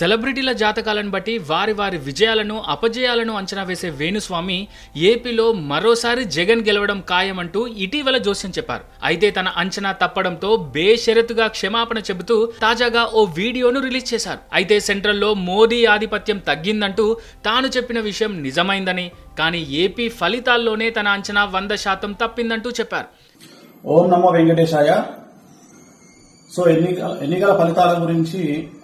సెలబ్రిటీల జాతకాలను బట్టి వారి వారి విజయాలను అపజయాలను అంచనా వేసే వేణుస్వామి ఏపీలో మరోసారి జగన్ గెలవడం ఖాయమంటూ ఇటీవల జోస్యం చెప్పారు. అయితే తన అంచనా తప్పడంతో బేషరతుగా క్షమాపణ చెబుతూ తాజాగా ఓ వీడియోను రిలీజ్ చేశారు. అయితే సెంట్రల్లో మోదీ ఆధిపత్యం తగ్గిందంటూ తాను చెప్పిన విషయం నిజమైందని కానీ ఏపీ ఫలితాల్లోనే తన అంచనా వంద శాతం తప్పిందంటూ చెప్పారు. ఓం నమో వెంకటేశాయ. సో ఎన్నికల ఫలితాల గురించి